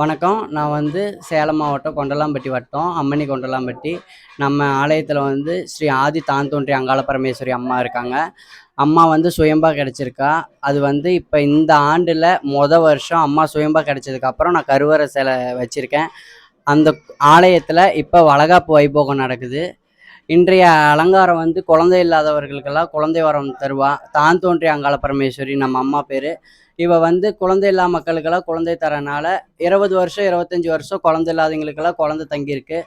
வணக்கம். நான் வந்து சேலம் மாவட்டம் கொண்டலாம்பட்டி வட்டம் அம்மணி கொண்டலாம்பட்டி. நம்ம ஆலயத்தில் வந்து ஸ்ரீ ஆதி தான் தோன்றி அங்காள பரமேஸ்வரி அம்மா இருக்காங்க. அம்மா வந்து சுயம்பா கிடச்சிருக்கா. அது வந்து இப்போ இந்த ஆண்டில் மொத வருஷம் அம்மா சுயம்பா கிடச்சதுக்கப்புறம் நான் கருவறை சிலை வச்சுருக்கேன். அந்த ஆலயத்தில் இப்போ வளகாப்பு வைபோகம் நடக்குது. இன்றைய அலங்காரம் வந்து குழந்தை இல்லாதவர்களுக்கெல்லாம் குழந்தை வரம் தருவா. தான் தோன்றி அங்காள பரமேஸ்வரி நம்ம அம்மா பேர். இவ வந்து குழந்தை இல்லா மக்களுக்கெல்லாம் குழந்தை தரனால இருபது வருஷம் இருபத்தஞ்சி வருஷம் குழந்தை இல்லாதவங்களுக்கெல்லாம் குழந்தை தங்கியிருக்கு.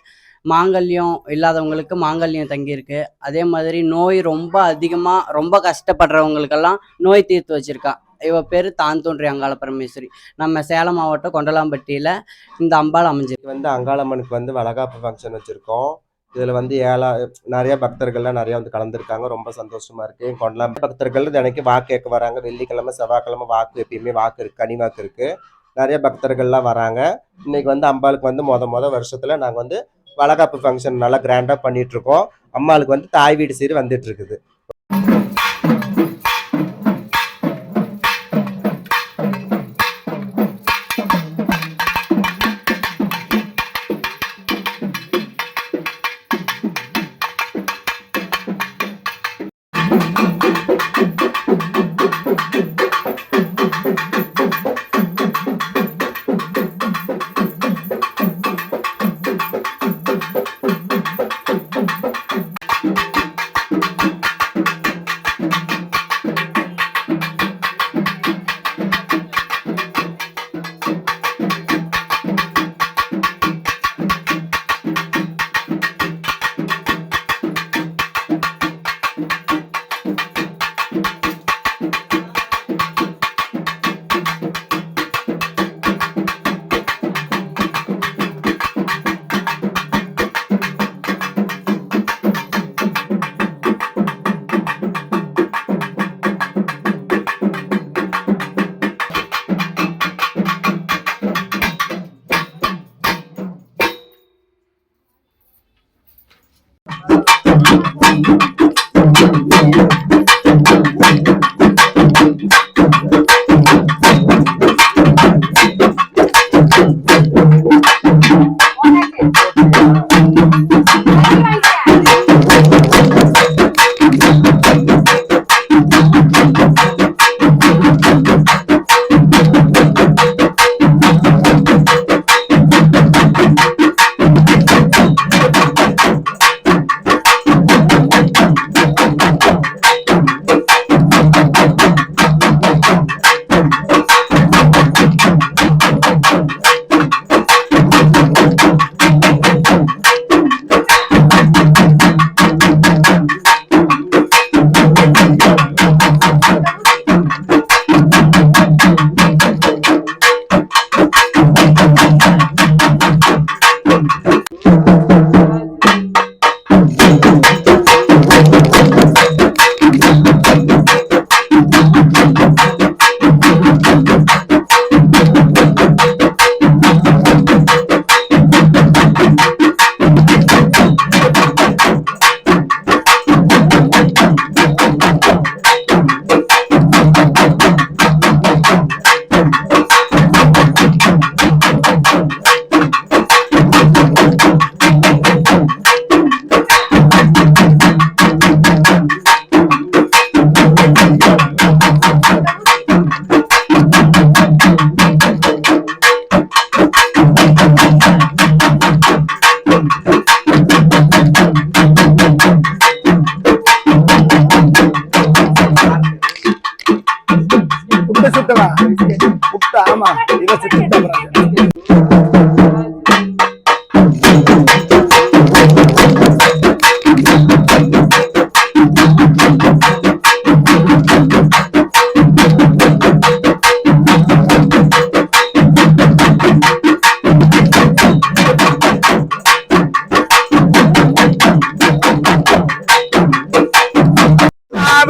மாங்கல்யம் இல்லாதவங்களுக்கு மாங்கல்யம் தங்கியிருக்கு. அதே மாதிரி நோய் ரொம்ப அதிகமாக ரொம்ப கஷ்டப்படுறவங்களுக்கெல்லாம் நோய் தீர்த்து வச்சிருக்கா. இவ பேர் தான் தோன்றி அங்காள பரமேஸ்வரி. நம்ம சேலம் மாவட்டம் கொண்டலாம்பட்டியில் இந்த அம்பாள் அமைஞ்சிருக்கு. வந்து அங்காளம்மனுக்கு வந்து வளகாப்பு ஃபங்க்ஷன் வச்சுருக்கோம். இதில் வந்து ஏழா நிறைய பக்தர்கள்லாம் நிறைய வந்து கலந்துருக்காங்க. ரொம்ப சந்தோஷமா இருக்கு. கொண்டலாம் பக்தர்கள் தினைக்கு வாக்கு கேட்க வராங்க. வெள்ளிக்கிழமை செவ்வாய்க்கிழமை வாக்கு எப்பயுமே வாக்கு இருக்கு கனி வாக்கு இருக்கு. நிறைய பக்தர்கள்லாம் வராங்க. இன்னைக்கு வந்து அம்பாளுக்கு வந்து மொத மொத வருஷத்துல நாங்கள் வந்து வளகாப்பு ஃபங்க்ஷன் நல்லா கிராண்டாக பண்ணிட்டு இருக்கோம். அம்மாளுக்கு வந்து தாய் வீடு சீர் வந்துட்டு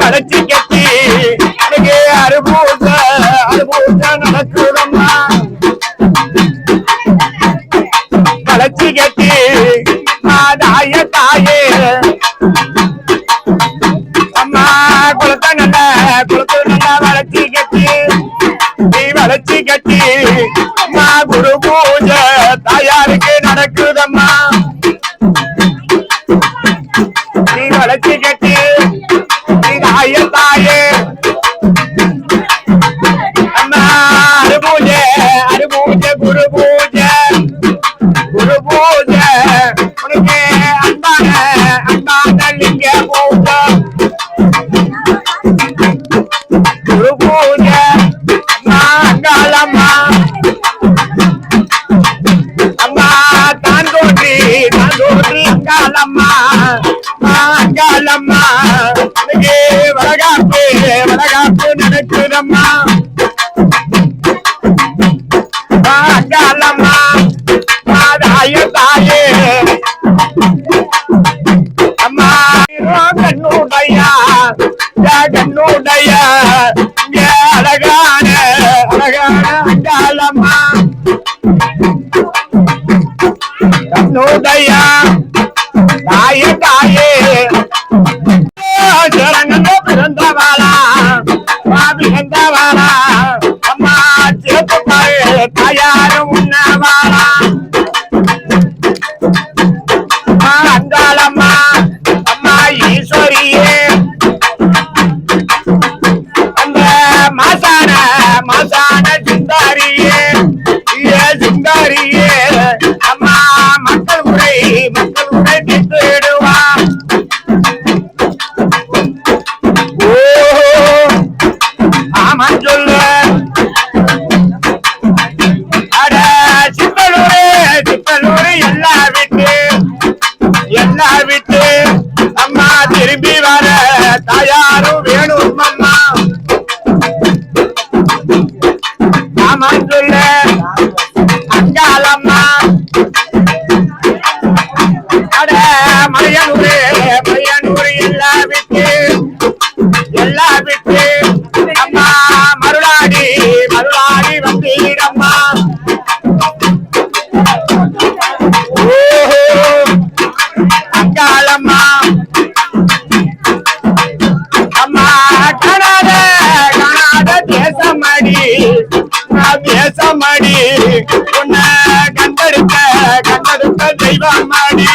வளர்ச்சி தாயாருக்கு நடக்குதம்மா? நீ வளர்ச்சி கட்டி அழகே வளகாப்பு வளகாப்பு நடக்குதம்மா. அக்காலம்மா தாய தாயே அம்மா கண்ணுடைய கண்ணுடைய அழகான அழகான அக்காலம்மா கண்ணுடைய தாய தாயே. சிறங்கண்ண பிறந்தவாளா பிறந்தவாளா அம்மா சிறப்பு தாயாரு உண்ணவாளா. அங்காளம்மா அம்மா ஈஸ்வரியே. அந்த மாசான மாசான சிந்தாரியே. காணாத தேசமடி. தேசமடி. உன்னை கண்டெடுக்க கண்டெடுக்க தெய்வம் அடி